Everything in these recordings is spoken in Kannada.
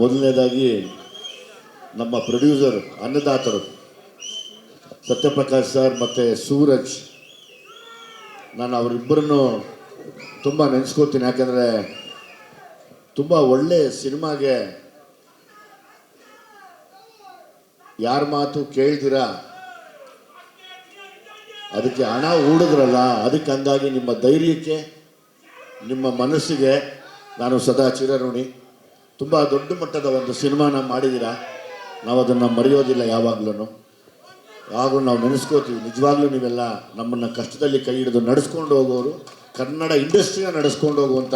ಮೊದಲನೇದಾಗಿ ನಮ್ಮ ಪ್ರೊಡ್ಯೂಸರ್ ಅನ್ನದಾತರು ಸತ್ಯಪ್ರಕಾಶ್ ಸರ್ ಮತ್ತು ಸೂರಜ್. ನಾನು ಅವರಿಬ್ಬರನ್ನು ತುಂಬ ನೆನೆಸ್ಕೋತೀನಿ ಯಾಕಂದರೆ ತುಂಬ ಒಳ್ಳೆ ಸಿನಿಮಾಗೆ ಯಾರ ಮಾತು ಕೇಳಿದಿರ, ಅದಕ್ಕೆ ಹಣ ಹೂಡಿದ್ರಲ್ಲ, ಅದಕ್ಕೆ ಹಂಗಾಗಿ ನಿಮ್ಮ ಧೈರ್ಯಕ್ಕೆ, ನಿಮ್ಮ ಮನಸ್ಸಿಗೆ ನಾನು ಸದಾ ಚಿರಋಣಿ. ತುಂಬ ದೊಡ್ಡ ಮಟ್ಟದ ಒಂದು ಸಿನಿಮಾನ ಮಾಡಿದ್ದೀರಾ? ನಾವು ಅದನ್ನು ಮರೆಯೋದಿಲ್ಲ ಯಾವಾಗಲೂ ಯಾವಾಗಲೂ ನಾವು ನೆನೆಸ್ಕೋತೀವಿ. ನಿಜವಾಗ್ಲೂ ನೀವೆಲ್ಲ ನಮ್ಮನ್ನು ಕಷ್ಟದಲ್ಲಿ ಕೈ ಹಿಡಿದು ನಡೆಸ್ಕೊಂಡು ಹೋಗೋರು, ಕನ್ನಡ ಇಂಡಸ್ಟ್ರಿನ ನಡೆಸ್ಕೊಂಡು ಹೋಗುವಂಥ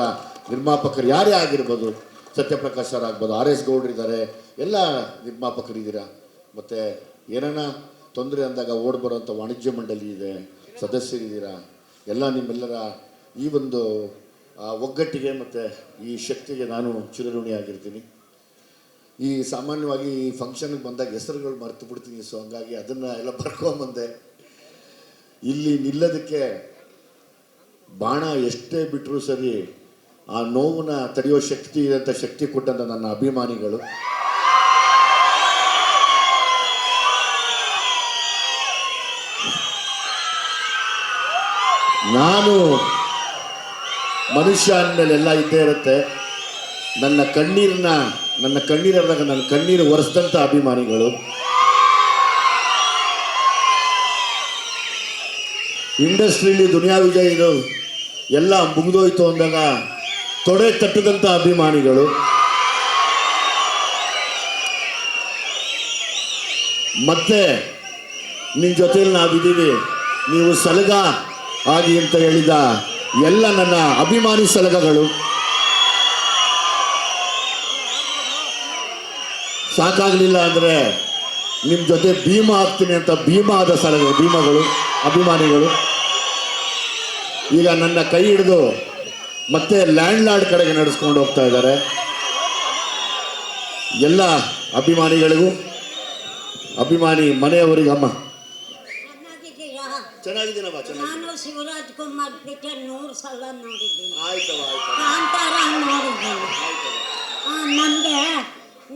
ನಿರ್ಮಾಪಕರು ಯಾರೇ ಆಗಿರ್ಬೋದು, ಸತ್ಯಪ್ರಕಾಶ್ ಸರ್ ಆಗ್ಬೋದು, ಆರ್ ಎಸ್ ಗೌಡ್ರಿದ್ದಾರೆ ಎಲ್ಲ ನಿರ್ಮಾಪಕರಿದ್ದೀರಾ? ಮತ್ತು ಏನಾನ ತೊಂದರೆ ಅಂದಾಗ ಓಡ್ ಬರೋಂಥ ವಾಣಿಜ್ಯ ಮಂಡಳಿ ಇದೆ, ಸದಸ್ಯರಿದ್ದೀರಾ? ಎಲ್ಲ ನಿಮ್ಮೆಲ್ಲರ ಈ ಒಂದು ಒಗ್ಗಟ್ಟಿಗೆ ಮತ್ತು ಈ ಶಕ್ತಿಗೆ ನಾನು ಚಿರಋಣಿಯಾಗಿರ್ತೀನಿ. ಈ ಸಾಮಾನ್ಯವಾಗಿ ಈ ಫಂಕ್ಷನ್ಗೆ ಬಂದಾಗ ಹೆಸರುಗಳು ಮರೆತು ಬಿಡ್ತೀನಿ ಸೊ ಹಂಗಾಗಿ ಅದನ್ನು ಎಲ್ಲ ಬರ್ಕೊಂಬಂದೆ ಇಲ್ಲಿ ನಿಲ್ಲೋದಕ್ಕೆ ಬಾಣ ಎಷ್ಟೇ ಬಿಟ್ಟರೂ ಸರಿ ಆ ನೋವನ್ನ ತಡೆಯೋ ಶಕ್ತಿ ಇದೆ ಅಂತ ಶಕ್ತಿ ಕೊಟ್ಟಂತ ನನ್ನ ಅಭಿಮಾನಿಗಳು. ನಾನು ಮನುಷ್ಯ ಅಂದಮೇಲೆ ಎಲ್ಲ ಇದ್ದೇ ಇರುತ್ತೆ. ನನ್ನ ಕಣ್ಣೀರನ್ನ, ನನ್ನ ಕಣ್ಣೀರದಾಗ ನನ್ನ ಕಣ್ಣೀರು ಒರೆಸ್ದಂಥ ಅಭಿಮಾನಿಗಳು. ಇಂಡಸ್ಟ್ರಿಲಿ ದುನಿಯಾ ವಿಜಯ ಇದು, ಎಲ್ಲ ಮುಗಿದೋಯ್ತು ಅಂದಾಗ ತೊಡೆ ತಟ್ಟದಂಥ ಅಭಿಮಾನಿಗಳು. ಮತ್ತೆ ನಿನ್ನ ಜೊತೆಲಿ ನಾವಿದ್ದೀವಿ. ನೀವು ಸಲಗ ಆಗಿ ಅಂತ ಹೇಳಿದ ಎಲ್ಲ ನನ್ನ ಅಭಿಮಾನಿ ಸಲಗಗಳು. ಸಾಕಾಗಲಿಲ್ಲ ಅಂದರೆ ನಿಮ್ಮ ಜೊತೆ ಭೀಮ ಆಗ್ತೀನಿ ಅಂತ ಭೀಮ ಆದ ಸಲಗ, ಭೀಮಗಳು, ಅಭಿಮಾನಿಗಳು. ಈಗ ನನ್ನ ಕೈ ಹಿಡಿದು ಮತ್ತೆ ಲ್ಯಾಂಡ್ ಲಾರ್ಡ್ ಕಡೆಗೆ ನಡೆಸ್ಕೊಂಡು ಹೋಗ್ತಾ ಇದ್ದಾರೆ. ಎಲ್ಲ ಅಭಿಮಾನಿಗಳಿಗೂ, ಅಭಿಮಾನಿ ಮನೆಯವರಿಗೆ ಅಮ್ಮ ಚೆನ್ನಾಗಿದ್ದೀರಾ ಚೆನ್ನಾಗಿ ನಾನು ಶಿವರಾಜ್ ಕುಮಾರ್ ಪಿಕ್ಚರ್ ನೂರು ಸಲ ನೋಡಿದ್ದೀನಿ. ಆಯ್ತವ ಆಯ್ತು ಕಾಂತಾರ ನೋಡಿದ್ದೀನಿ. ನನಗೆ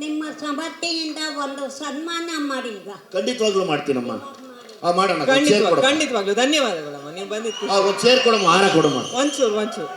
ನಿಮ್ಮ ಸಮರ್ಥಿಯಿಂದ ಒಂದು ಸನ್ಮಾನ ಮಾಡಿ ಈಗ ಖಂಡಿತವಾಗ್ಲೂ ಮಾಡ್ತೀನಮ್ಮ. ಆ ಮಾಡೋಣ ಒಂದ್ ಚೇರ್ ಖಂಡಿತವಾಗ್ಲು ಕೊಡಮ್ಮ. ಖಂಡಿತವಾಗ್ಲು. ಧನ್ಯವಾದಗಳಮ್ಮ. ನೀವು ಬಂದಿದ್ದು ಆ, ಒಂದ್ ಚೇರ್ ಕೊಡಮ್ಮ ಹಾರ ಕೊಡಮ್ಮ. ಒಂಚೂರು ಒಂಚೂರು.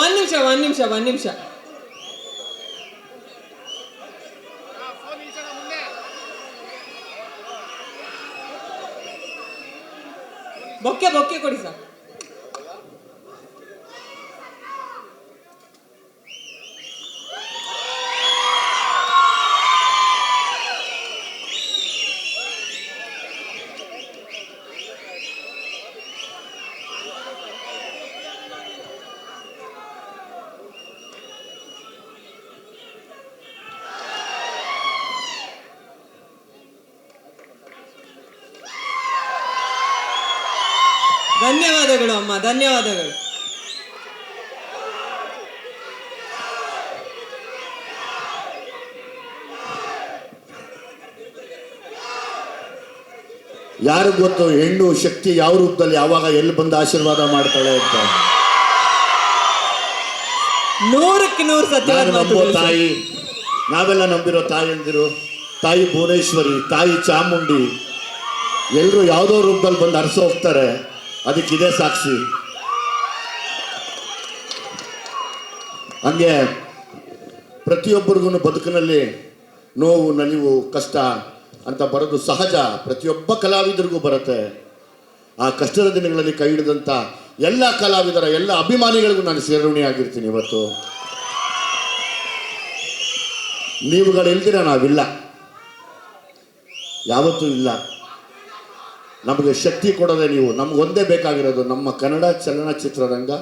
ಒಂದ್ ನಿಮಿಷ ಒಂದ್ ನಿಮಿಷ ಒಂದ್ ನಿಮಿಷ. ಬೊಕ್ಕೆ ಬೊಕ್ಕೆ ಕೊಡಿ ಸರ್. ಧನ್ಯವಾದಗಳು ಅಮ್ಮ ಧನ್ಯವಾದಗಳು. ಯಾರು ಗೊತ್ತು ಹೆಣ್ಣು ಶಕ್ತಿ ಯಾವ ರೂಪದಲ್ಲಿ ಯಾವಾಗ ಎಲ್ಲಿ ಬಂದು ಆಶೀರ್ವಾದ ಮಾಡ್ತಾಳೆ ಅಂತ? ನೂರಕ್ಕೆ ನೂರು ನಾನು ನಂಬೋ ತಾಯಿ ನಾವೆಲ್ಲ ನಂಬಿರೋ ತಾಯಂದಿರು ತಾಯಿ ಭುವನೇಶ್ವರಿ ತಾಯಿ ಚಾಮುಂಡಿ ಎಲ್ಲರೂ ಯಾವುದೋ ರೂಪದಲ್ಲಿ ಬಂದು ಹರಿಸೋ ಹೋಗ್ತಾರೆ ಅದಕ್ಕಿದೆ ಸಾಕ್ಷಿ. ಹಂಗೆ ಪ್ರತಿಯೊಬ್ಬರಿಗೂ ಬದುಕಿನಲ್ಲಿ ನೋವು, ನಲಿವು, ಕಷ್ಟ ಅಂತ ಬರೋದು ಸಹಜ. ಪ್ರತಿಯೊಬ್ಬ ಕಲಾವಿದರಿಗೂ ಬರುತ್ತೆ. ಆ ಕಷ್ಟದ ದಿನಗಳಲ್ಲಿ ಕೈ ಹಿಡಿದಂಥ ಎಲ್ಲ ಕಲಾವಿದರ, ಎಲ್ಲ ಅಭಿಮಾನಿಗಳಿಗೂ ನಾನು ಸೇರವಣಿಯಾಗಿರ್ತೀನಿ ಇವತ್ತು. ನೀವುಗಳಿಲ್ದಿರ ನಾವಿಲ್ಲ. ಯಾವತ್ತೂ ಇಲ್ಲ. ನಮಗೆ ಶಕ್ತಿ ಕೊಡೋದೇ ನೀವು ನಮಗೊಂದೇ ಬೇಕಾಗಿರೋದು ನಮ್ಮ ಕನ್ನಡ ಚಲನಚಿತ್ರರಂಗ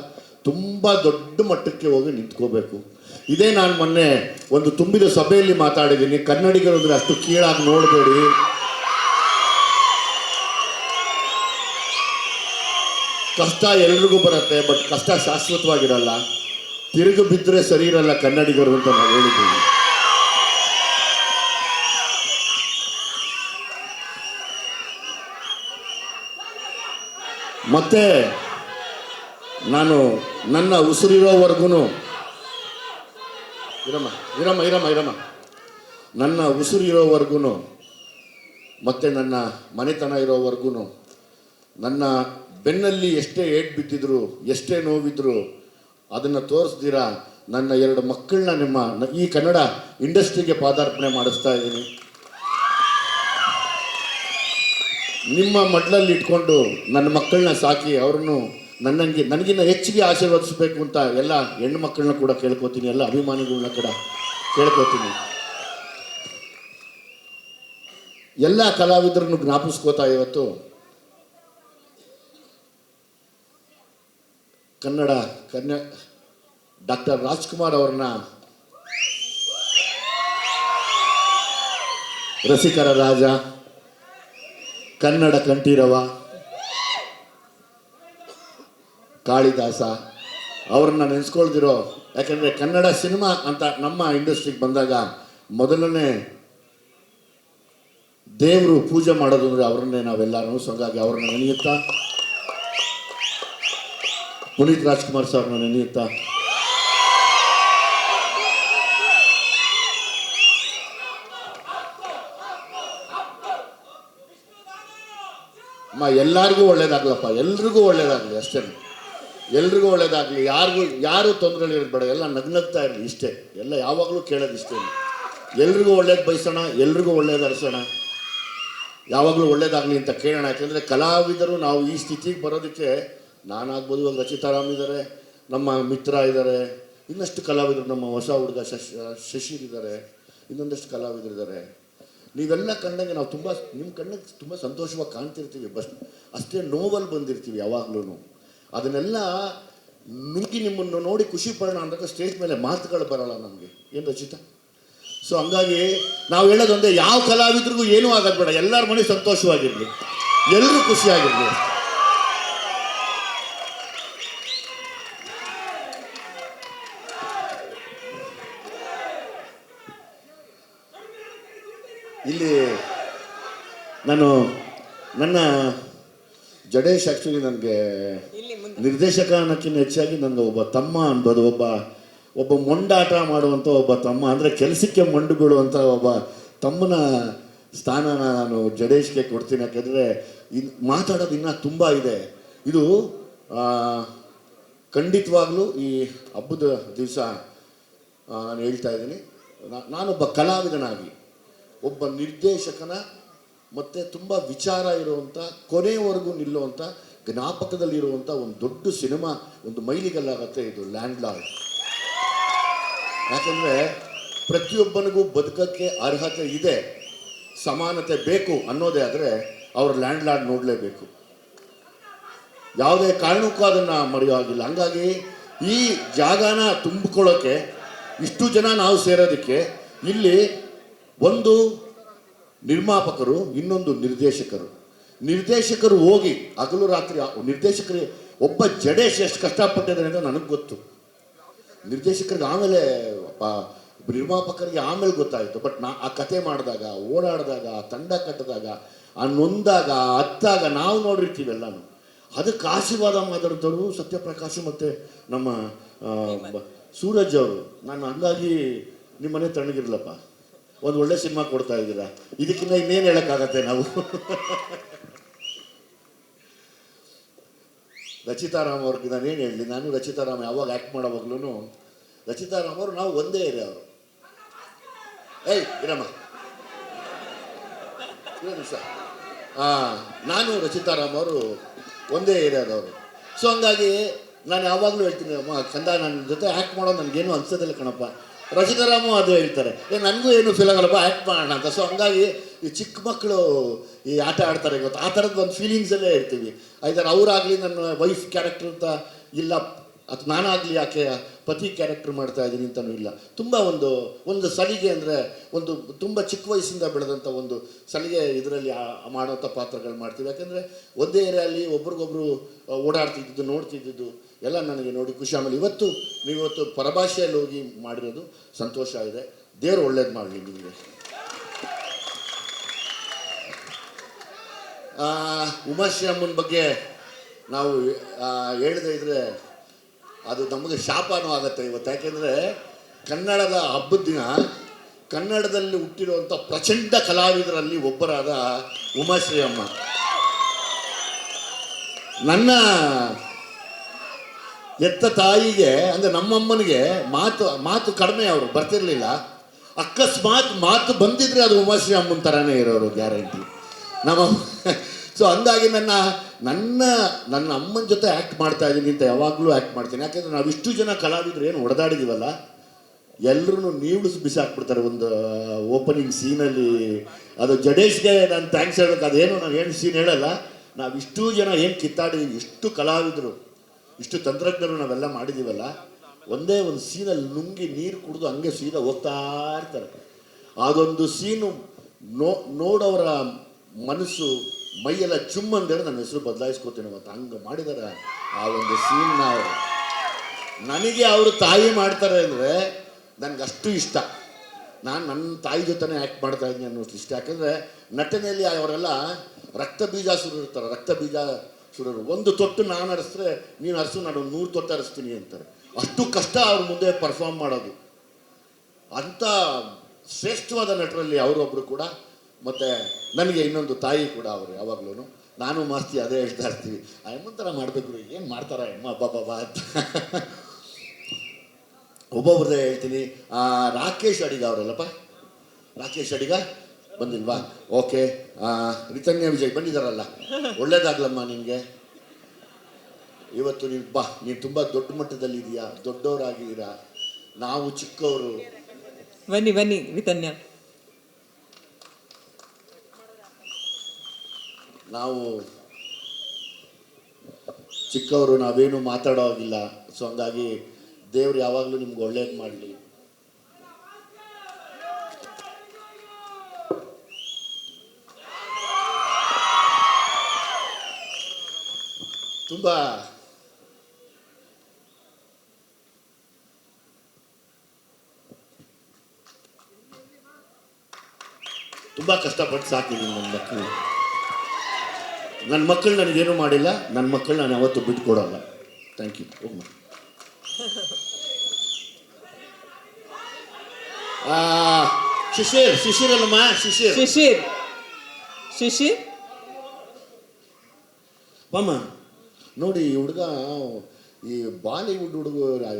ತುಂಬ ದೊಡ್ಡ ಮಟ್ಟಕ್ಕೆ ಹೋಗಿ ನಿಂತ್ಕೋಬೇಕು. ಇದೇ ನಾನು ಮೊನ್ನೆ ಒಂದು ತುಂಬಿದ ಸಭೆಯಲ್ಲಿ ಮಾತಾಡಿದ್ದೀನಿ. ಕನ್ನಡಿಗರು ಅಂದರೆ ಅಷ್ಟು ಕೀಳಾಗಿ ನೋಡಬೇಡಿ. ಕಷ್ಟ ಎಲ್ರಿಗೂ ಬರುತ್ತೆ, ಬಟ್ ಕಷ್ಟ ಶಾಶ್ವತವಾಗಿರಲ್ಲ. ತಿರುಗು ಬಿದ್ದರೆ ಸರಿ ಇರಲ್ಲ ಕನ್ನಡಿಗರು ಅಂತ ನಾವು ಹೇಳಿದ್ದೀವಿ. ಮತ್ತೆ ನಾನು ನನ್ನ ಉಸಿರಿರೋವರೆಗೂ ಇರಮ್ಮ ಇರಮ್ಮ ಇರಮ್ಮ ಇರಮ್ಮ. ನನ್ನ ಉಸಿರಿರೋವರೆಗೂ ಮತ್ತೆ ನನ್ನ ಮನೆತನ ಇರೋವರೆಗೂ ನನ್ನ ಬೆನ್ನಲ್ಲಿ ಎಷ್ಟೇ ಏಟ್ ಬಿದ್ದಿದ್ರು, ಎಷ್ಟೇ ನೋವಿದ್ರು, ಅದನ್ನು ತೋರಿಸ್ದಿರ, ನನ್ನ ಎರಡು ಮಕ್ಕಳನ್ನ ನಿಮ್ಮ, ಈ ಕನ್ನಡ ಇಂಡಸ್ಟ್ರಿಗೆ ಪಾದಾರ್ಪಣೆ ಮಾಡಿಸ್ತಾ ಇದ್ದೀನಿ. ನಿಮ್ಮ ಮಡ್ಲಲ್ಲಿ ಇಟ್ಕೊಂಡು ನನ್ನ ಮಕ್ಕಳನ್ನ ಸಾಕಿ ಅವ್ರನ್ನು ನನ್ನಂಗೆ ನನಗಿನ್ನ ಹೆಚ್ಚಿಗೆ ಆಶೀರ್ವದಿಸಬೇಕು ಅಂತ ಎಲ್ಲ ಹೆಣ್ಣು ಮಕ್ಕಳನ್ನ ಕೂಡ ಕೇಳ್ಕೊತೀನಿ, ಎಲ್ಲ ಅಭಿಮಾನಿಗಳನ್ನ ಕೂಡ ಕೇಳ್ಕೊತೀನಿ. ಎಲ್ಲ ಕಲಾವಿದರನ್ನು ಜ್ಞಾಪಿಸ್ಕೋತಾ ಇವತ್ತು ಕನ್ನಡ ಕನ್ಯ ಡಾಕ್ಟರ್ ರಾಜ್ಕುಮಾರ್ ಅವ್ರನ್ನ ರಸಿಕರ ರಾಜ ಕನ್ನಡ ಕಂಠೀರವ. ಕಾಳಿದಾಸ, ಅವ್ರನ್ನ ನೆನೆಸ್ಕೊಳ್ದಿರೋ, ಯಾಕಂದರೆ ಕನ್ನಡ ಸಿನಿಮಾ ಅಂತ ನಮ್ಮ ಇಂಡಸ್ಟ್ರಿಗೆ ಬಂದಾಗ ಮೊದಲನೇ ದೇವರು ಪೂಜೆ ಮಾಡೋದು ಅಂದರೆ ಅವ್ರನ್ನೇ ನಾವೆಲ್ಲರೂ ಸೊಗಾಗಿ ಅವ್ರನ್ನ ನೆನೆಯುತ್ತಾ? ಪುನೀತ್ ರಾಜ್ಕುಮಾರ್ ಸರ್ನ ನೆನೆಯುತ್ತಾ? ಅಮ್ಮ, ಎಲ್ಲರಿಗೂ ಒಳ್ಳೇದಾಗ್ಲಪ್ಪ, ಎಲ್ರಿಗೂ ಒಳ್ಳೇದಾಗಲಿ ಅಷ್ಟೇ. ಎಲ್ರಿಗೂ ಒಳ್ಳೇದಾಗಲಿ, ಯಾರಿಗೂ, ಯಾರು ತೊಂದರೆ ಬೇಡ ಎಲ್ಲ ನಗ್ನಗ್ತಾ ಇರಲಿ, ಇಷ್ಟೇ. ಎಲ್ಲ ಯಾವಾಗಲೂ ಕೇಳೋದು ಇಷ್ಟೇ. ಎಲ್ರಿಗೂ ಒಳ್ಳೇದು ಬಯಸೋಣ, ಎಲ್ರಿಗೂ ಒಳ್ಳೇದು ಅರಸೋಣ. ಯಾವಾಗಲೂ ಒಳ್ಳೇದಾಗಲಿ ಅಂತ ಕೇಳೋಣ, ಯಾಕೆಂದರೆ ಕಲಾವಿದರು ನಾವು ಈ ಸ್ಥಿತಿಗೆ ಬರೋದಕ್ಕೆ ನಾನಾಗ್ಬೋದು ಇವಾಗ ರಚಿತಾರಾಮ್ ಇದ್ದಾರೆ ನಮ್ಮ ಮಿತ್ರ ಇದ್ದಾರೆ ಇನ್ನಷ್ಟು ಕಲಾವಿದರು, ನಮ್ಮ ಹೊಸ ಹುಡುಗ ಶಶಿ ಶಶಿರ್ ಇದ್ದಾರೆ ಇನ್ನೊಂದಷ್ಟು ಕಲಾವಿದರು ಇದ್ದಾರೆ ನೀವೆಲ್ಲ ಕಂಡಂಗೆ ನಾವು ತುಂಬ ನಿಮ್ಮ ಕಣ್ಣಿಗೆ ತುಂಬ ಸಂತೋಷವಾಗಿ ಕಾಣ್ತಿರ್ತೀವಿ ಬಸ್, ಅಷ್ಟೇ ನೋವಲ್ಲಿ ಬಂದಿರ್ತೀವಿ ಯಾವಾಗಲೂ ಅದನ್ನೆಲ್ಲ ನುಗ್ಗಿ ನಿಮ್ಮನ್ನು ನೋಡಿ ಖುಷಿ ಪಡೋಣ ಅಂದಾಗ ಸ್ಟೇಜ್ ಮೇಲೆ ಮಾತುಗಳು ಬರೋಲ್ಲ ನಮಗೆ. ಏನು ರಚಿತ? ಸೊ ಹಂಗಾಗಿ ನಾವು ಹೇಳೋದೊಂದೇ ಯಾವ ಕಲಾವಿದ್ರಿಗೂ ಏನೂ ಆಗೋದು ಬೇಡ. ಎಲ್ಲರ ಮನೆ ಸಂತೋಷವಾಗಿರಲಿ. ಎಲ್ಲರೂ ಖುಷಿಯಾಗಿರಲಿ ಇಲ್ಲಿ ನಾನು ನನ್ನ ಜಡೇಶ್ ಆ್ಯಕ್ಚುಲಿ ನನಗೆ ನಿರ್ದೇಶಕ ಅನ್ನೋಕ್ಕಿಂತ ಹೆಚ್ಚಾಗಿ ನನಗೆ ಒಬ್ಬ ತಮ್ಮ ಅನ್ಬೋದು ಒಬ್ಬ ಒಬ್ಬ ಮೊಂಡಾಟ ಮಾಡುವಂಥ ಒಬ್ಬ ತಮ್ಮ ಅಂದರೆ ಕೆಲಸಕ್ಕೆ ಮೊಂಡು ಬೀಳುವಂಥ ಒಬ್ಬ ತಮ್ಮನ ಸ್ಥಾನನ ನಾನು ಜಡೇಶ್ಗೆ ಕೊಡ್ತೀನಿ. ಯಾಕೆಂದರೆ ಇದು ಮಾತಾಡೋದು ಇನ್ನೂ ತುಂಬ ಇದೆ. ಇದು ಖಂಡಿತವಾಗ್ಲೂ ಈ ಹಬ್ಬದ ದಿವಸ ನಾನು ಹೇಳ್ತಾ ಇದ್ದೀನಿ. ನಾನೊಬ್ಬ ಕಲಾವಿದನಾಗಿ ಒಬ್ಬ ನಿರ್ದೇಶಕನ ಮತ್ತು ತುಂಬ ವಿಚಾರ ಇರುವಂಥ ಕೊನೆಯವರೆಗೂ ನಿಲ್ಲುವಂಥ ಜ್ಞಾಪಕದಲ್ಲಿರುವಂಥ ಒಂದು ದೊಡ್ಡ ಸಿನಿಮಾ, ಒಂದು ಮೈಲಿಗಲ್ಲಾಗತ್ತೆ ಇದು ಲ್ಯಾಂಡ್ ಲಾರ್ಡ್ ಯಾಕಂದರೆ ಪ್ರತಿಯೊಬ್ಬನಿಗೂ ಬದುಕಕ್ಕೆ ಅರ್ಹತೆ ಇದೆ, ಸಮಾನತೆ ಬೇಕು ಅನ್ನೋದೇ ಆದರೆ ಅವರು ಲ್ಯಾಂಡ್ ಲಾರ್ಡ್ ನೋಡಲೇಬೇಕು. ಯಾವುದೇ ಕಾರಣಕ್ಕೂ ಅದನ್ನು ಮರೆಯೋ ಆಗಿಲ್ಲ ಹಂಗಾಗಿ ಈ ಜಾಗನ ತುಂಬಿಕೊಳ್ಳೋಕ್ಕೆ ಇಷ್ಟು ಜನ ನಾವು ಸೇರೋದಕ್ಕೆ ಇಲ್ಲಿ ಒಂದು ನಿರ್ಮಾಪಕರು ಇನ್ನೊಂದು ನಿರ್ದೇಶಕರು. ನಿರ್ದೇಶಕರು ಹೋಗಿ ಹಗಲು ರಾತ್ರಿ ನಿರ್ದೇಶಕರಿಗೆ ನಿರ್ದೇಶಕರು ಒಬ್ಬ ಜಡೇಶ್ ಎಷ್ಟು ಕಷ್ಟಪಟ್ಟಿದ್ದಾರೆ ಅಂತ ನನಗೆ ಗೊತ್ತು. ನಿರ್ದೇಶಕರಿಗೆ ಆಮೇಲೆ ನಿರ್ಮಾಪಕರಿಗೆ ಆಮೇಲೆ ಗೊತ್ತಾಯಿತು. ಬಟ್ ನಾ ಆ ಕತೆ ಮಾಡಿದಾಗ ಓಡಾಡಿದಾಗ ತಂಡ ಕಟ್ಟಿದಾಗ ಆ ನೊಂದಾಗ ಅತ್ತಾಗ ನಾವು ನೋಡಿರ್ತೀವಿ ಎಲ್ಲಾನು. ಅದಕ್ಕೆ ಆಶೀರ್ವಾದ ಮಾತಾಡ್ತವ್ರು ಸತ್ಯಪ್ರಕಾಶ್ ಮತ್ತು ನಮ್ಮ ಆ, ಸೂರಜ್ ಅವರು. ನಾನು ಹಂಗಾಗಿ ನಿಮ್ಮನೆ ತಣ್ಣಗಿರ್ಲಪ್ಪ. ಒಂದು ಒಳ್ಳೆ ಸಿನಿಮಾ ಕೊಡ್ತಾ ಇದ್ದೀರಾ? ಇದಕ್ಕಿಂತ ಇನ್ನೇನು ಹೇಳೋಕ್ಕಾಗತ್ತೆ ನಾವು? ರಚಿತಾರಾಮ್ ಅವ್ರಿಗೆ ನಾನು ಏನು ಹೇಳಲಿ? ನಾನು ರಚಿತಾರಾಮ್ ಯಾವಾಗ ಆ್ಯಕ್ಟ್ ಮಾಡೋವಾಗ್ಲೂ ರಚಿತಾರಾಮ್ ಅವರು ನಾವು ಒಂದೇ ಏರಿಯಾ ಅವರು. ಏಯ್, ಇರಮ್ಮ. ಇರೋ ನಿಮಿಷ. ಹಾಂ ನಾನು ರಚಿತಾರಾಮ್ ಅವರು ಒಂದೇ ಏರಿಯಾದವರು. ಸೊ ಹಂಗಾಗಿ ನಾನು ಯಾವಾಗಲೂ ಹೇಳ್ತೀನಿ, ಅಮ್ಮ ಚಂದ ನನ್ನ ಜೊತೆ ಆ್ಯಕ್ಟ್ ಮಾಡೋದು ನನಗೇನು ಅನ್ಸೋದಿಲ್ಲ ಕಣಪ್ಪ. ರಚಿತಾರಾಮು ಅದು ಹೇಳ್ತಾರೆ. ಏ, ನನಗೂ ಏನು ಫೀಲ್ ಆಗಲ್ಲಪ್ಪ ಆ್ಯಕ್ಟ್ ಮಾಡೋಣ ಅಂತ. ಸೊ ಹಂಗಾಗಿ ಈ ಚಿಕ್ಕ ಮಕ್ಕಳು ಈ ಆಟ ಆಡ್ತಾರೆ ಗೊತ್ತು? ಆ ಥರದ್ದು ಒಂದು ಫೀಲಿಂಗ್ಸಲ್ಲೇ ಇರ್ತೀವಿ. ಆಯ್ತಾರೆ ಅವರಾಗಲಿ ನನ್ನ ವೈಫ್ ಕ್ಯಾರೆಕ್ಟರ್ ಅಂತ ಇಲ್ಲ ಅಥವಾ ನಾನಾಗಲಿ ಆಕೆ ಪತಿ ಕ್ಯಾರೆಕ್ಟರ್ ಮಾಡ್ತಾ ಇದ್ದೀನಿ ಅಂತಲೂ ಇಲ್ಲ. ತುಂಬ ಒಂದು ಒಂದು ಸಲಿಗೆ ಅಂದರೆ ಒಂದು ತುಂಬ ಚಿಕ್ಕ ವಯಸ್ಸಿಂದ ಬೆಳೆದಂಥ ಒಂದು ಸಲಿಗೆ ಇದರಲ್ಲಿ ಮಾಡೋಂಥ ಪಾತ್ರಗಳು ಮಾಡ್ತೀವಿ. ಯಾಕೆಂದರೆ ಒಂದೇ ಏರಿಯಲ್ಲಿ ಒಬ್ರಿಗೊಬ್ರು ಓಡಾಡ್ತಿದ್ದಿದ್ದು, ನೋಡ್ತಿದ್ದಿದ್ದು ನೋಡ್ತಿದ್ದು ಎಲ್ಲ ನನಗೆ ನೋಡಿ ಖುಷಿ. ಆಮೇಲೆ ಇವತ್ತು ನೀವು ಇವತ್ತು ಪರಭಾಷೆಯಲ್ಲಿ ಹೋಗಿ ಮಾಡಿರೋದು ಸಂತೋಷ ಇದೆ. ದೇವರು ಒಳ್ಳೇದು ಮಾಡಲಿ ನಿಮಗೆ. ಉಮಾಶ್ರೀ ಅಮ್ಮನ ಬಗ್ಗೆ ನಾವು ಹೇಳದೇ ಇದ್ರೆ ಅದು ನಮಗೆ ಶಾಪನೂ ಆಗುತ್ತೆ ಇವತ್ತು. ಯಾಕೆಂದರೆ ಕನ್ನಡದ ಹಬ್ಬದ ದಿನ ಕನ್ನಡದಲ್ಲಿ ಹುಟ್ಟಿರುವಂಥ ಪ್ರಚಂಡ ಕಲಾವಿದರಲ್ಲಿ ಒಬ್ಬರಾದ ಉಮಾಶ್ರೀ ಅಮ್ಮ. ನನ್ನ ಎತ್ತ ತಾಯಿಗೆ, ಅಂದರೆ ನಮ್ಮಮ್ಮನಿಗೆ ಮಾತು ಮಾತು ಕಡಿಮೆ ಅವರು, ಬರ್ತಿರ್ಲಿಲ್ಲ. ಅಕಸ್ಮಾತ್ ಮಾತು ಬಂದಿದ್ರೆ ಅದು ಉಮಾಶ್ರೀ ಅಮ್ಮನ ಥರನೇ ಇರೋರು, ಗ್ಯಾರಂಟಿ. ನಮ್ಮ ಸೊ ಅಂದಾಗಿ ನನ್ನ ನನ್ನ ನನ್ನ ಅಮ್ಮನ ಜೊತೆ ಆ್ಯಕ್ಟ್ ಮಾಡ್ತಾ ಇದ್ದೀನಿ ಅಂತ ಯಾವಾಗಲೂ ಆ್ಯಕ್ಟ್ ಮಾಡ್ತೀನಿ. ಯಾಕೆಂದರೆ ನಾವು ಇಷ್ಟು ಜನ ಕಲಾವಿದ್ರು ಏನು ಹೊಡೆದಾಡಿದ್ದೀವಲ್ಲ ಎಲ್ಲರೂ ನೀವುಳಿಸಿ ಬಿಸಾಕ್ಬಿಡ್ತಾರೆ ಒಂದು ಓಪನಿಂಗ್ ಸೀನಲ್ಲಿ ಅದು ಜಡೇಶ್ಗೆ ನಾನು ಥ್ಯಾಂಕ್ಸ್ ಹೇಳೋಕೆ ಅದೇನು ನಾನು ಏನು ಸೀನ್ ಹೇಳಲ್ಲ. ನಾವು ಇಷ್ಟು ಜನ ಏನು ಕಿತ್ತಾಡಿದ್ದೀನಿ ಇಷ್ಟು ಕಲಾವಿದರು. ಇಷ್ಟು ತಂತ್ರಜ್ಞರು ನಾವೆಲ್ಲ ಮಾಡಿದ್ದೀವಲ್ಲ ಒಂದೇ ಒಂದು ಸೀನಲ್ಲಿ ನುಂಗಿ ನೀರು ಕುಡಿದು ಹಂಗೆ ಸೀದಾ ಹೋಗ್ತಾ ಇರ್ತಾರೆ. ಅದೊಂದು ಸೀನು ನೋ ನೋಡೋರ ಮನಸ್ಸು, ಮೈಯೆಲ್ಲ ಜುಮ್ ಅಂದೇಳಿ ನನ್ನ ಹೆಸರು ಬದಲಾಯಿಸ್ಕೋತೀನಿ ಮತ್ತು ಹಂಗೆ ಮಾಡಿದ್ದಾರೆ ಆ ಒಂದು ಸೀನ್ನ ನನಗೆ ಅವರು ತಾಯಿ ಮಾಡ್ತಾರೆ ಅಂದರೆ ನನಗೆ ಅಷ್ಟು ಇಷ್ಟ. ನಾನು ನನ್ನ ತಾಯಿ ಜೊತೆನೇ ಆ್ಯಕ್ಟ್ ಮಾಡ್ತಾ ಇದ್ದೀನಿ ಅನ್ನೋಷ್ಟು ಇಷ್ಟ. ಯಾಕಂದರೆ ನಟನೆಯಲ್ಲಿ ಅವರೆಲ್ಲ ರಕ್ತ ಬೀಜಾಸುರು ಇರ್ತಾರೆ ರಕ್ತ ಬೀಜಾಸುರರು ಒಂದು ತೊಟ್ಟು ನಾನು ಹರಿಸಿದ್ರೆ ನೀನು ಹರಿಸು, ನಾನು ನೂರು ತೊಟ್ಟು ಹರಿಸ್ತೀನಿ ಅಂತಾರೆ. ಅಷ್ಟು ಕಷ್ಟ ಅವ್ರ ಮುಂದೆ ಪರ್ಫಾರ್ಮ್ ಮಾಡೋದು. ಅಂಥ ಶ್ರೇಷ್ಠವಾದ ನಟರಲ್ಲಿ ಅವರೊಬ್ಬರು ಕೂಡ, ಮತ್ತು ನನಗೆ ಇನ್ನೊಂದು ತಾಯಿ ಕೂಡ ಅವರು ಯಾವಾಗಲೂ ನಾನು ಮಾಸ್ತಿ ಅದೇ ಹೇಳ್ತಾ ಇರ್ತೀವಿ. ಆ ಥರ ಮಾಡಬೇಕು ಏನು ಮಾಡ್ತಾರೆ ಅಮ್ಮ ಬಾಬಾ ಅಂತ. ಒಬ್ಬೊಬ್ಬರದೇ ಹೇಳ್ತೀನಿ. ರಾಕೇಶ್ ಅಡಿಗ ಅವರಲ್ಲಪ್ಪ? ರಾಕೇಶ್ ಅಡಿಗ? ಬಂದಿಲ್ವಾ ಓಕೆ. ರಿತನ್ಯ ವಿಜಯ್ ಬಂದಿದ್ದಾರಲ್ಲ ಒಳ್ಳೇದಾಗ್ಲಮ್ಮ ನಿಮಗೆ ಇವತ್ತು ನೀನು ಬಾ. ನೀನು ತುಂಬ ದೊಡ್ಡ ಮಟ್ಟದಲ್ಲಿ ಇದೆಯಾ? ದೊಡ್ಡವರಾಗಿದ್ದೀರಾ? ನಾವು ಚಿಕ್ಕವರು. ಬನ್ನಿ ಬನ್ನಿ ರಿತನ್ಯ. ನಾವು ಚಿಕ್ಕವರು ನಾವೇನು ಮಾತಾಡೋ ಹಾಗಿಲ್ಲ ಸೊ ಹಂಗಾಗಿ ದೇವ್ರು ಯಾವಾಗಲೂ ನಿಮ್ಗೆ ಒಳ್ಳೇದು ಮಾಡಲಿ. ತುಂಬ ತುಂಬ ಕಷ್ಟಪಟ್ಟು ಸಾಕಿದ್ದೀನಿ ನನ್ನ ಮಕ್ಕಳು. ನನ್ನ ಮಕ್ಕಳು ನನಗೇನು ಮಾಡಿಲ್ಲ ನನ್ನ ಮಕ್ಕಳು ನಾನು ಯಾವತ್ತೂ ಬಿಟ್ಕೊಡಲ್ಲ ಥ್ಯಾಂಕ್ ಯು ಹೋಗ್ಮ ಆ, ಶಿಶಿರ್ ಶಿಶಿರ್ ಅಲ್ಲಮ್ಮ ಶಿಶಿರ್. ಶಿಶಿರ್. ಶಿಶಿರ್? ಮಾಮ ನೋಡಿ, ಈ ಹುಡುಗ, ಈ ಬಾಲಿವುಡ್ ಹುಡುಗ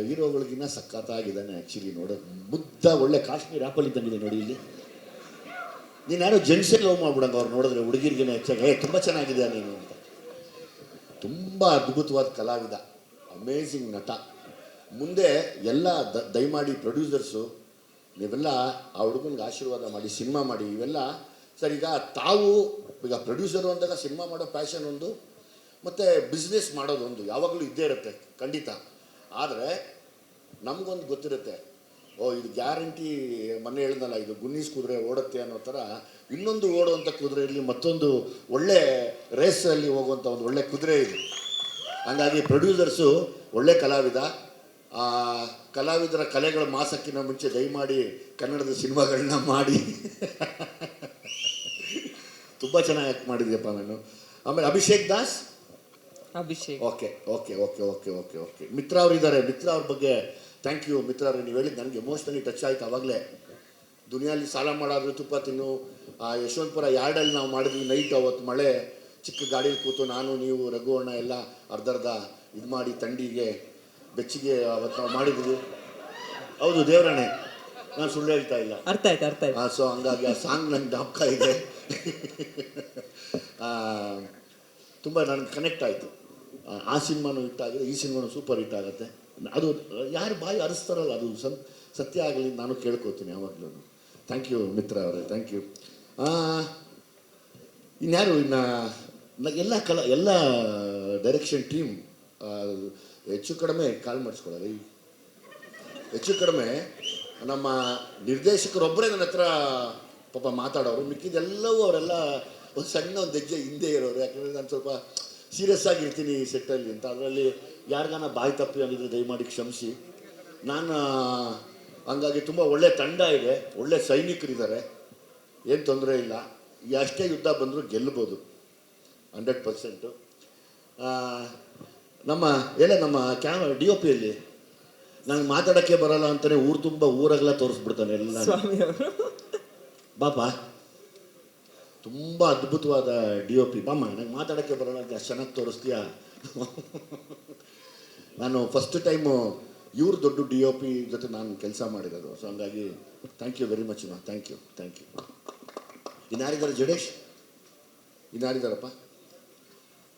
ಹೀರೋಗಳಿಗಿನ್ನ ಸಖತ್ತಾಗಿದ್ದಾನೆ ಆ್ಯಕ್ಚುಲಿ ನೋಡೋದು ಮುದ್ದ ಒಳ್ಳೆ ಕಾಶ್ಮೀರ್ ಆಪಲ್ ತಂದಿದೆ ನೋಡಿ ಇಲ್ಲಿ. ನೀನು ಯಾರೋ ಜೆಂಟ್ಸೇ ಲವ್ ಮಾಡ್ಬಿಡಂಗ ಅವ್ರು ನೋಡಿದ್ರೆ ಹುಡುಗಿರಿಗಿನ ಹೆಚ್ಚಾಗಿ. ಏ, ತುಂಬ ಚೆನ್ನಾಗಿದೆ ನೀನು ಅಂತ. ತುಂಬ ಅದ್ಭುತವಾದ ಕಲಾವಿದ. ಅಮೇಝಿಂಗ್ ನಟ. ಮುಂದೆ ಎಲ್ಲ ದ ದಯಮಾಡಿ ಪ್ರೊಡ್ಯೂಸರ್ಸು ನೀವೆಲ್ಲ ಆ ಹುಡುಗನಿಗೆ ಆಶೀರ್ವಾದ ಮಾಡಿ, ಸಿನಿಮಾ ಮಾಡಿ, ಇವೆಲ್ಲ ಸರ್, ಈಗ ತಾವು ಈಗ ಪ್ರೊಡ್ಯೂಸರು ಅಂದಾಗ ಸಿನಿಮಾ ಮಾಡೋ ಪ್ಯಾಷನ್ ಒಂದು ಮತ್ತು ಬಿಸ್ನೆಸ್ ಮಾಡೋದೊಂದು ಯಾವಾಗಲೂ ಇದ್ದೇ ಇರುತ್ತೆ, ಖಂಡಿತ. ಆದರೆ ನಮಗೊಂದು ಗೊತ್ತಿರುತ್ತೆ, ಓ, ಇದು ಗ್ಯಾರಂಟಿ ಮೊನ್ನೆ ಹೇಳ್ದಲ್ಲ ಇದು ಗುನ್ನೀಸ್ ಕುದುರೆ ಓಡುತ್ತೆ ಅನ್ನೋ ಥರ, ಇನ್ನೊಂದು ಓಡುವಂಥ ಕುದುರೆಯಲ್ಲಿ ಮತ್ತೊಂದು ಒಳ್ಳೆ ರೇಸಲ್ಲಿ ಹೋಗುವಂಥ ಒಂದು ಒಳ್ಳೆ ಕುದುರೆ ಇದು. ಹಂಗಾಗಿ ಪ್ರೊಡ್ಯೂಸರ್ಸು ಒಳ್ಳೆ ಕಲಾವಿದ ಕಲಾವಿದರ ಕಲೆಗಳ ಮಾಸಕ್ಕಿಂತ ಮುಂಚೆ ದಯಮಾಡಿ ಕನ್ನಡದ ಸಿನಿಮಾಗಳನ್ನ ಮಾಡಿ. ತುಂಬ ಚೆನ್ನಾಗಿ ಆ್ಯಕ್ಟ್ ಮಾಡಿದ್ಯಪ್ಪ ನಾನು. ಆಮೇಲೆ Abhishek Das Abhishek. Okay okay okay okay okay okay. Mitra ಅವ್ರು ಇದ್ದಾರೆ ಮಿತ್ರ ಅವ್ರ ಬಗ್ಗೆ ಥ್ಯಾಂಕ್ ಯು ಮಿತ್ರ ಅವ್ರಿಗೆ ನೀವು ಹೇಳಿದ್ದು ನನಗೆ ಎಮೋಷನಲಿ ಟಚ್ ಆಯ್ತು ಅವಾಗಲೇ. ದುನಿಯಲ್ಲಿ ಸಾಲ ಮಾಡಾದ್ರೆ ತುಪ್ಪ ತಿನ್ನು. ಆ ಯಶವಂತಪುರ ಯಾರ್ಡಲ್ಲಿ ನಾವು ಮಾಡಿದ್ವಿ ನೈಟ್ ಅವತ್ತು ಮಳೆ. ಚಿಕ್ಕ ಗಾಡೀಲಿ ಕೂತು ನಾನು ನೀವು ರಘು ಅಣ್ಣ ಎಲ್ಲ ಅರ್ಧ ಇದು ಮಾಡಿ ತಂಡಿಗೆ ಬೆಚ್ಚಿಗೆ ಅವತ್ತು ನಾವು ಮಾಡಿದ್ವಿ. ಹೌದು ದೇವರಣೆ. ನಾನು ಸುಳ್ಳು ಹೇಳ್ತಾ ಇಲ್ಲ. ಅರ್ಥ ಆಯ್ತು ಅರ್ಥ ಆಯ್ತು. ಸೊ ಹಂಗಾಗಿ ಆ ಸಾಂಗ್ ನಂಗೆ ಜ್ಞಾಪಕ ಇದೆ. ತುಂಬ ನನಗೆ ಕನೆಕ್ಟ್ ಆಯಿತು. ಆ ಸಿನಿಮಾನು ಆಗಿದೆ ಈ ಸಿನಿಮಾನು ಸೂಪರ್ ಹಿಟ್ ಆಗುತ್ತೆ. ಅದು, ಯಾರು ಬಾಯಿ ಅರಿಸ್ತಾರಲ್ಲ, ಅದು ಸನ್, ಸತ್ಯ ಆಗಲಿ ನಾನು ಕೇಳ್ಕೊತೀನಿ ಯಾವಾಗಲೂ. ಥ್ಯಾಂಕ್ ಯು ಮಿತ್ರ ಅವರೇ ಥ್ಯಾಂಕ್ ಯು ಇನ್ಯಾರು, ಇನ್ನು ಎಲ್ಲ ಕಲಾ, ಎಲ್ಲ ಡೈರೆಕ್ಷನ್ ಟೀಮ್ ಹೆಚ್ಚು ಕಡಿಮೆ ಕಾಲ್ ಮಾಡಿಸ್ಕೊಳ್ಳಿ ಹೆಚ್ಚು ಕಡಿಮೆ ನಮ್ಮ ನಿರ್ದೇಶಕರೊಬ್ಬರೇ ನನ್ನ ಹತ್ರ ಪಾಪ ಮಾತಾಡೋರು, ಮಿಕ್ಕಿದೆಲ್ಲವೂ ಅವರೆಲ್ಲ ಒಂದು ಸಣ್ಣ ಒಂದು ಹೆಜ್ಜೆ ಹಿಂದೆ ಇರೋರು. ಯಾಕಂದರೆ ನಾನು ಸ್ವಲ್ಪ ಸೀರಿಯಸ್ ಆಗಿರ್ತೀನಿ ಸೆಟ್ಟಲ್ಲಿ ಅಂತ. ಅದರಲ್ಲಿ ಯಾರಿಗಾನ ಬಾಯಿ ತಪ್ಪಿ ಆಗಿದ್ರೆ ದಯಮಾಡಿ ಕ್ಷಮಿಸಿ. ನಾನು ಹಂಗಾಗಿ ತುಂಬ ಒಳ್ಳೆ ತಂಡ ಇದೆ. ಒಳ್ಳೆ ಸೈನಿಕರಿದ್ದಾರೆ. ಏನು ತೊಂದರೆ ಇಲ್ಲ. ಎಷ್ಟೇ ಯುದ್ಧ ಬಂದರೂ ಗೆಲ್ಲಬೋದು ಹಂಡ್ರೆಡ್ ಪರ್ಸೆಂಟು. ನಮ್ಮ ಎಲ್ಲ ನಮ್ಮ ಕ್ಯಾಮ ಡಿ ಒ ಪಿಯಲ್ಲಿ ನಂಗೆ ಮಾತಾಡೋಕ್ಕೆ ಬರಲ್ಲ ಅಂತಲೇ ಊರು ತುಂಬ ಊರಾಗೆಲ್ಲ ತೋರಿಸ್ಬಿಡ್ತಾನೆ ಎಲ್ಲ ಬಾಪ. ತುಂಬ ಅದ್ಭುತವಾದ ಡಿ ಒ ಪಿ. ಬಾಮ್ಮ, ನನಗೆ ಮಾತಾಡೋಕ್ಕೆ ಬರೋಣ ಅಷ್ಟು ಚೆನ್ನಾಗಿ ತೋರಿಸ್ತೀಯಾ? ನಾನು ಫಸ್ಟ್ ಟೈಮು ಇವ್ರ ದೊಡ್ಡ ಡಿ ಒ ಪಿ ಜೊತೆ ನಾನು ಕೆಲಸ ಮಾಡಿರೋದು. ಸೊ ಹಂಗಾಗಿ ಥ್ಯಾಂಕ್ ಯು ವೆರಿ ಮಚ್ ಮಾ. ಥ್ಯಾಂಕ್ ಯು ಥ್ಯಾಂಕ್ ಯು ಇನ್ನಾರಿದ್ದಾರೆ ಜಡೇಶ್? ಇನ್ನಾರಿದ್ದಾರಪ್ಪ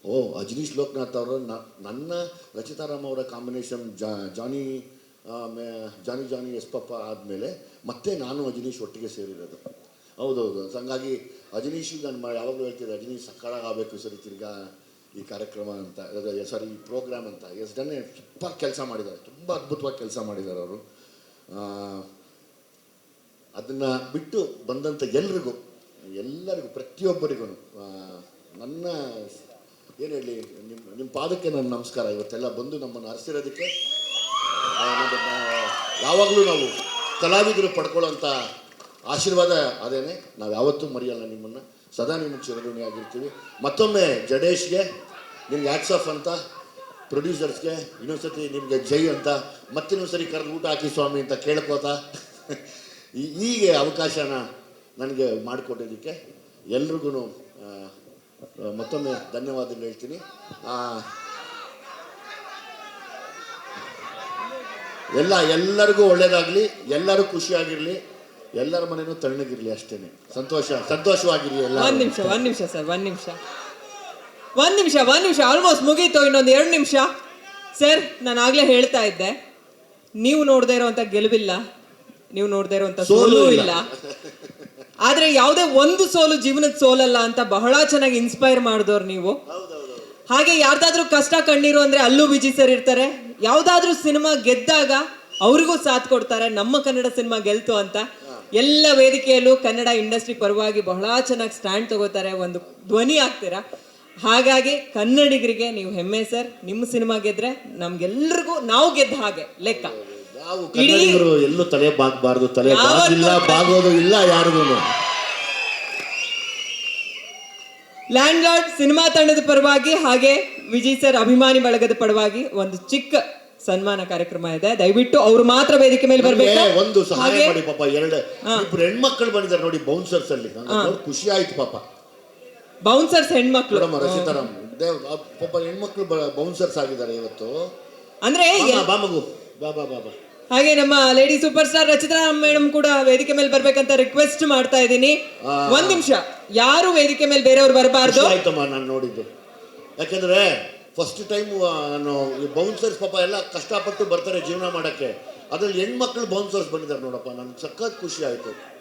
ಓ, ಅಜನೀಶ್ ಲೋಕನಾಥ್ ಅವರು ನನ್ನ ರಚಿತಾರಾಮ್ ಅವರ ಕಾಂಬಿನೇಷನ್ ಜಾನಿ ಮೇ- ಜಾನಿ ಎಸ್ ಪಪ್ಪ ಆದಮೇಲೆ ಮತ್ತೆ ನಾನು ಅಜನೀಶ್ ಒಟ್ಟಿಗೆ ಸೇರಿರೋದು. ಹೌದೌದು. ಹಂಗಾಗಿ ಅಜನೀಶ್ ನಾನು ಯಾವಾಗಲೂ ಹೇಳ್ತೀನಿ ರಜನೀಶ್ ಸಕ್ಕತ್ತಾಗಿ ಆಗಬೇಕು ಸರಿ ತಿರ್ಗಾ ಈ ಕಾರ್ಯಕ್ರಮ ಅಂತ ಸಾರಿ ಈ ಪ್ರೋಗ್ರಾಮ್ ಅಂತ. ಎಸ್ ಡನ್ನೇ ಸೂಪರ್ ಕೆಲಸ ಮಾಡಿದ್ದಾರೆ, ತುಂಬ ಅದ್ಭುತವಾಗಿ ಕೆಲಸ ಮಾಡಿದ್ದಾರೆ ಅವರು. ಅದನ್ನು ಬಿಟ್ಟು ಬಂದಂಥ ಎಲ್ರಿಗೂ, ಎಲ್ಲರಿಗೂ, ಪ್ರತಿಯೊಬ್ಬರಿಗೂ ನನ್ನ ಏನು ಹೇಳಿ ನಿಮ್ಮ ನಿಮ್ಮ ಪಾದಕ್ಕೆ ನನ್ನ ನಮಸ್ಕಾರ. ಇವತ್ತೆಲ್ಲ ಬಂದು ನಮ್ಮನ್ನು ಹರಿಸಿರೋದಕ್ಕೆ ಯಾವಾಗಲೂ ನಾವು ಕಲಾವಿದರು ಪಡ್ಕೊಳ್ಳೋಂಥ ಆಶೀರ್ವಾದ ಅದೇನೆ, ನಾವು ಯಾವತ್ತೂ ಮರೆಯಲ್ಲ ನಿಮ್ಮನ್ನು. ಸದಾ ನಿಮ್ಮ ಚಿರಋಣಿ ಆಗಿರ್ತೀವಿ. ಮತ್ತೊಮ್ಮೆ ಜಡೇಶ್ಗೆ ನಿಮ್ಗೆ ಹ್ಯಾಟ್ಸ್ ಆಫ್ ಅಂತ ಪ್ರೊಡ್ಯೂಸರ್ಸ್ಗೆ ಇನ್ನೊಂದ್ಸತಿ ನಿಮಗೆ ಜೈ ಅಂತ ಮತ್ತಿನ್ನೊಂದ್ಸರಿ ಕರೆದು ಊಟ ಹಾಕಿ ಸ್ವಾಮಿ ಅಂತ ಕೇಳ್ಕೋತಾ. ಹೀಗೆ ಅವಕಾಶನ ನನಗೆ ಮಾಡಿಕೊಟ್ಟಿದ್ದಕ್ಕೆ ಎಲ್ರಿಗೂ ಮತ್ತೊಮ್ಮೆ ಧನ್ಯವಾದಗಳು ಹೇಳ್ತೀನಿ. ಎಲ್ಲ, ಎಲ್ಲರಿಗೂ ಒಳ್ಳೆಯದಾಗಲಿ ಎಲ್ಲರೂ ಖುಷಿಯಾಗಿರಲಿ. ಎಲ್ಲರ ಮನೇನು ತಣ್ಣಗಿರ್ಲಿ ಅಷ್ಟೇನೆ. ಸಂತೋಷ ಸಂತೋಷವಾಗಿರ್ಲಿ ಎಲ್ಲ ಒಂದ್ ನಿಮಿಷ ಒಂದ್ ನಿಮಿಷ ಸರ್ ಒಂದ್ ನಿಮಿಷ. ಒಂದ್ ನಿಮಿಷ ಒಂದ್ ನಿಮಿಷ ಆಲ್ಮೋಸ್ಟ್ ಮುಗೀತು ಇನ್ನೊಂದು ಎರಡು ನಿಮಿಷ. ಸರ್ ನಾನು ಆಗ್ಲೇ ಹೇಳ್ತಾ ಇದ್ದೆ. ನೀವು ನೋಡದೇ ಇರುವಂತ ಗೆಲುವಿಲ್ಲ ನೀವು ನೋಡದೇ ಇರುವಂತ ಸೋಲು. ಇಲ್ಲ. ಆದ್ರೆ ಯಾವುದೇ ಒಂದು ಸೋಲು ಜೀವನದ ಸೋಲಲ್ಲ ಅಂತ ಬಹಳ ಚೆನ್ನಾಗಿ ಇನ್ಸ್ಪೈರ್ ಮಾಡಿದವ್ರು ನೀವು. ಹಾಗೆ ಯಾರ್ದಾದ್ರೂ ಕಷ್ಟ ಕಣ್ಣೀರು ಅಂದ್ರೆ ಅಲ್ಲೂ ವಿಜಿ ಸರ್ ಇರ್ತಾರೆ. ಯಾವ್ದಾದ್ರೂ ಸಿನಿಮಾ ಗೆದ್ದಾಗ ಅವ್ರಿಗೂ ಸಾಥ್ ಕೊಡ್ತಾರೆ ನಮ್ಮ ಕನ್ನಡ ಸಿನಿಮಾ ಗೆಲ್ತು ಅಂತ. ಎಲ್ಲ ವೇದಿಕೆಯಲ್ಲೂ ಕನ್ನಡ ಇಂಡಸ್ಟ್ರಿ ಪರವಾಗಿ ಬಹಳ ಚೆನ್ನಾಗಿ ಸ್ಟ್ಯಾಂಡ್ ತಗೋತಾರೆ ಒಂದು ಧ್ವನಿ ಆಗ್ತೀರಾ ಹಾಗಾಗಿ ಕನ್ನಡಿಗರಿಗೆ ನೀವು ಹೆಮ್ಮೆ ಸರ್. ನಿಮ್ಮ ಸಿನಿಮಾ ಗೆದ್ರೆ ನಮ್ಗೆಲ್ರಿಗೂ ನಾವು ಗೆದ್ದ ಹಾಗೆ ಲೆಕ್ಕ. ಕನ್ನಡಿಗರು ಎಲ್ಲೂ ತಲೆ ಬಾಗಬಾರ್ದು ತಲೆ ಬಾಗಿಲ್ಲ ಬಾಗೋದು ಇಲ್ಲ ಯಾರಿಗೂ. ಲ್ಯಾಂಡ್ ಲಾರ್ಡ್ ಸಿನಿಮಾ ತಂಡದ ಪರವಾಗಿ ಹಾಗೆ ವಿಜಯ್ ಸರ್ ಅಭಿಮಾನಿ ಬಳಗದ ಪರವಾಗಿ ಒಂದು ಚಿಕ್ಕ ಸನ್ಮಾನ ಕಾರ್ಯಕ್ರಮ ಇದೆ. ದಯವಿಟ್ಟು ಅವ್ರು ಮಾತ್ರ ವೇದಿಕೆ ಮೇಲೆ ಬರ್ಬೇಕು? ಒಂದು ಸಹಾಯ ಹಾಗೆ? ಮಾಡಿ ಪಾಪ ಎರಡು. ಇಬ್ರು ಹೆಣ್ಮಕ್ಳು ಬಂದಿದ್ದಾರೆ ನೋಡಿ ಬೌನ್ಸರ್ಸ್ ಅಲ್ಲಿ. ನಂಗೆ ನೋಡಿ ಖುಷಿ ಆಯ್ತು ಪಾಪ. ಬೌನ್ಸರ್ಸ್ ಹೆಣ್ಮಕ್ಳು. ರಚಿತಾರಾಮ್ ದೇವ್ ಆ ಪಾಪ ಹೆಣ್ಮಕ್ಳು ಬೌನ್ಸರ್ಸ್ ಆಗಿದ್ದಾರೆ ಇವತ್ತು. ಅಂದ್ರೆ ಬಾ, ಬಾ ಮಗು. ಬಾ ಬಾ ಬಾ ಬಾ. ಹಾಗೆ ನಮ್ಮ lady super star Rachita madam ಕೂಡ ವೇದಿಕೆ ಮೇಲೆ ಬರ್ಬೇಕಂತ ರಿಕ್ವೆಸ್ಟ್ ಮಾಡ್ತಾ ಇದ್ದೀನಿ. ಒಂದ್ ನಿಮಿಷ. ಯಾರು ವೇದಿಕೆ ಮೇಲೆ ಬೇರೆಯವ್ರು ಬರಬಾರ್ದು? ಖುಷಿ ಆಯ್ತಮ್ಮ ನಾನು ನೋಡಿದ್ದು. ಯಾಕಂದ್ರೆ ಫಸ್ಟ್ ಟೈಮ್ ನಾನು ಬೌನ್ಸರ್ಸ್ ಪಾಪ ಎಲ್ಲ ಕಷ್ಟಪಟ್ಟು ಬರ್ತಾರೆ ಜೀವನ ಮಾಡೋಕ್ಕೆ. ಅದರಲ್ಲಿ ಹೆಣ್ಮಕ್ಳು ಬೌನ್ಸರ್ಸ್ ಬಂದಿದ್ದಾರೆ ನೋಡಪ್ಪ ನನಗೆ ಸಖತ್ ಖುಷಿ ಆಯ್ತು.